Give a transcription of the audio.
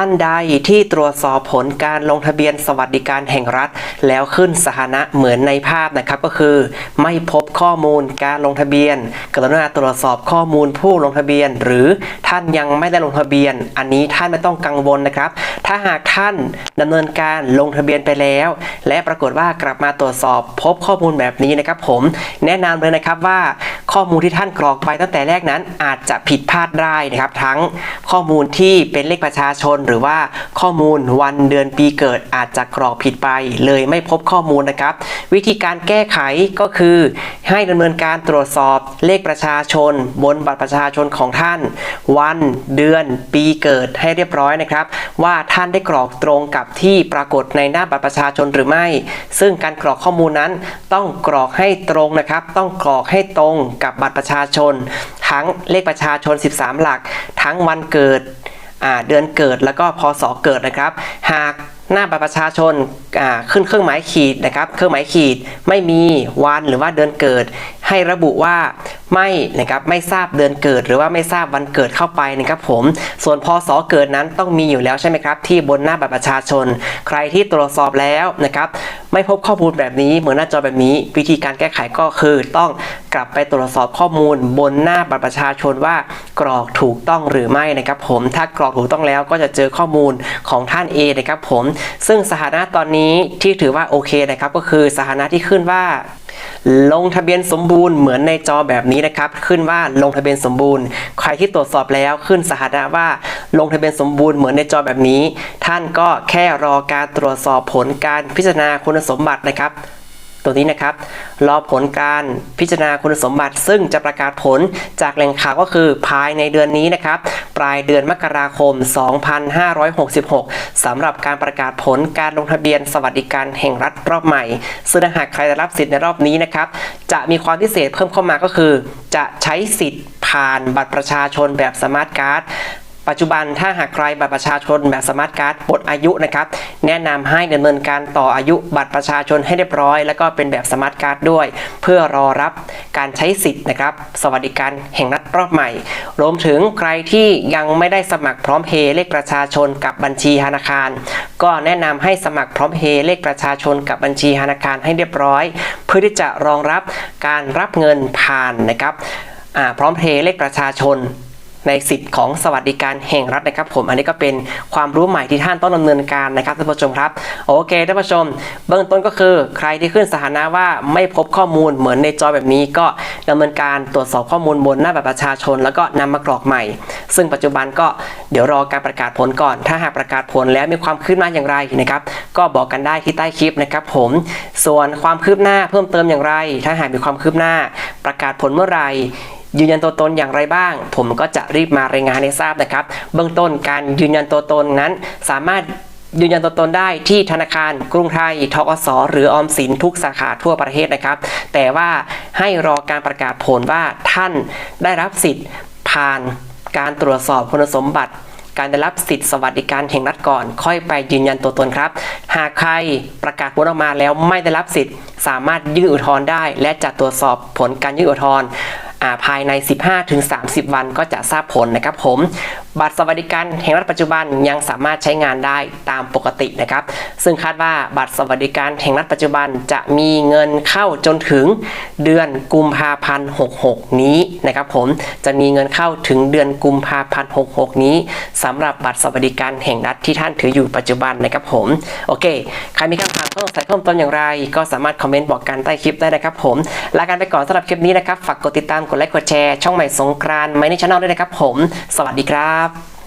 ท่านใดที่ตรวจสอบผลการลงทะเบียนสวัสดิการแห่งรัฐ แล้วขึ้นสถานะเหมือนในภาพนะครับก็คือ ไม่พบข้อมูลการลงทะเบียน กรุณาตรวจสอบข้อมูลผู้ลงทะเบียน หรือท่านยังไม่ได้ลงทะเบียน อันนี้ท่านไม่ต้องกังวลนะครับ ถ้าหากท่านดำเนินการลงทะเบียนไปแล้ว และปรากฏว่ากลับมาตรวจสอบพบข้อมูลแบบนี้นะครับผมแนะนำเลยนะครับว่าข้อมูลที่ท่านกรอกไปตั้งแต่แรกนั้นอาจจะผิดพลาดได้นะครับ ทั้งข้อมูลที่เป็นเลขประชาชน หรือว่าข้อมูลวันเดือนปีเกิดอาจจะกรอกผิดไป เลยไม่พบข้อมูลนะครับ วิธีการแก้ไขก็คือ ให้ดำเนินการตรวจสอบเลขประชาชน บนบัตรประชาชนของท่าน วันเดือนปีเกิดให้เรียบร้อยนะครับ ว่าท่าน่านได้กรอกตรงกับที่ปรากฏในหน้าบัตรประชาชนหรือไม่ ซึ่งการกรอกข้อมูลนั้นต้องกรอกให้ตรงนะครับ ต้องกรอกให้ตรงกับบัตรประชาชน ทั้งเลขประชาชน 13 หลัก ทั้งวันเกิดเดือนเกิดแล้วก็พศเกิดนะครับ หาก หน้าบัตรประชาชนขึ้นเครื่องหมายขีดนะครับ เครื่องหมายขีดไม่มีวันหรือว่าเดือนเกิด ให้ระบุว่าไม่นะครับไม่ทราบเดือนเกิด หรือว่าไม่ทราบวันเกิดเข้าไปนะครับผมส่วนพศเกิดนั้นต้องมีอยู่แล้วใช่ไหมครับ ที่บนหน้าบัตรประชาชน ใครที่ตรวจสอบแล้วนะครับไม่พบข้อมูลแบบนี้เหมือนหน้าจอแบบนี้ วิธีการแก้ไขก็คือต้องกลับไปตรวจสอบข้อมูลบนหน้าบัตรประชาชนว่ากรอกถูกต้องหรือไม่นะครับผม ถ้ากรอกถูกต้องแล้วก็จะเจอข้อมูลของท่าน A นะครับผม ซึ่งสถานะตอนนี้ที่ถือว่าโอเคนะครับก็คือสถานะที่ขึ้นว่า ลงทะเบียนสมบูรณ์เหมือนในจอแบบนี้นะครับ ขึ้นว่าลงทะเบียนสมบูรณ์ ใครที่ตรวจสอบแล้วขึ้นสถานะว่าลงทะเบียนสมบูรณ์เหมือนในจอแบบนี้ ท่านก็แค่รอการตรวจสอบผลการพิจารณาคุณสมบัตินะครับ ตัวนี้นะครับ รอผลการพิจารณาคุณสมบัติ ซึ่งจะประกาศผลจากแหล่งข่าวก็คือภายในเดือนนี้นะครับ ปลายเดือนมกราคม 2566สำหรับการประกาศผลการลงทะเบียนสวัสดิการแห่งรัฐรอบใหม่ ซึ่งหากใครได้รับสิทธิ์ในรอบนี้นะครับ จะมีความพิเศษเพิ่มเข้ามาก็คือ จะใช้สิทธิ์ผ่านบัตรประชาชนแบบสมาร์ทการ์ด ปัจจุบันถ้าหากใครบัตรประชาชนแบบสมาร์ทการ์ดหมดอายุนะครับแนะนำให้ดำเนินการต่ออายุบัตรประชาชนให้เรียบร้อย แล้วก็เป็นแบบสมาร์ทการ์ดด้วย เพื่อรอรับการใช้สิทธิ์นะครับ สวัสดิการแห่งรัฐรอบใหม่ รวมถึงใครที่ยังไม่ได้สมัครพร้อมเพย์เลขประชาชนกับบัญชีธนาคาร ก็แนะนำให้สมัครพร้อมเพย์เลขประชาชนกับบัญชีธนาคารให้เรียบร้อย เพื่อที่จะรองรับการรับเงินผ่านนะครับพร้อมเพย์เลขประชาชน ในสิทธิ์ของสวัสดิการแห่งรัฐนะครับ ผมอันนี้ก็เป็นความรู้ใหม่ที่ท่านต้องดำเนินการนะครับท่านผู้ชมครับโอเคท่านผู้ชม เบื้องต้นก็คือ ใครที่ขึ้นสถานะว่าไม่พบข้อมูลเหมือนในจอแบบนี้ ก็ดำเนินการตรวจสอบข้อมูลบนหน้าบัตรประชาชน แล้วก็นำมากรอกใหม่ ซึ่งปัจจุบันก็เดี๋ยวรอการประกาศผลก่อน ถ้าหากประกาศผลแล้วมีความคืบหน้าอย่างไรนะครับ ก็บอกกันได้ที่ใต้คลิปนะครับ ผม ส่วนความคืบหน้าเพิ่มเติมอย่างไร ถ้าหากมีความคืบหน้าประกาศผลเมื่อไหร่ ยืนยันตัวตนอย่างไรบ้าง ผมก็จะรีบมารายงานให้ทราบนะครับ เบื้องต้นการยืนยันตัวตนนั้นสามารถยืนยันตัวตนได้ที่ธนาคารกรุงไทยทกสหรือออมสินทุกสาขาทั่วประเทศนะครับ แต่ว่าให้รอการประกาศผลว่าท่านได้รับสิทธิ์ผ่านการตรวจสอบคุณสมบัติ การได้รับสิทธิสวัสดิการแห่งรัฐก่อน ค่อยไปยืนยันตัวตนครับ หากใครประกาศผลออกมาแล้วไม่ได้รับสิทธิ์ สามารถยื่นอุทธรณ์ได้ และจะตรวจสอบผลการยื่นอุทธรณ์ ภายใน 15-30 วันก็จะทราบผลนะครับผมบัตรสวัสดิการแห่งรัฐปัจจุบันยังสามารถใช้งานได้ตามปกตินะครับ ซึ่งคาดว่าบัตรสวัสดิการแห่งรัฐปัจจุบันจะมีเงินเข้าจนถึงเดือนกุมภาพันธ์66 นี้นะครับผมจะมีเงินเข้าถึงเดือนกุมภาพันธ์66 นี้สำหรับบัตรสวัสดิการแห่งรัฐที่ท่านถืออยู่ปัจจุบันนะครับผมโอเคใครมีคำ ถามเพิ่มใส่เพิ่มเติมอย่างไร ก็สามารถคอมเมนต์บอกกันใต้คลิปได้นะครับผมลากันไปก่อนสำหรับคลิปนี้นะครับ ฝากกดติดตามกดไลค์กดแชร์ช่องใหม่สงกรานต์ไม่ในช่องด้วยนะครับผม สวัสดีครับ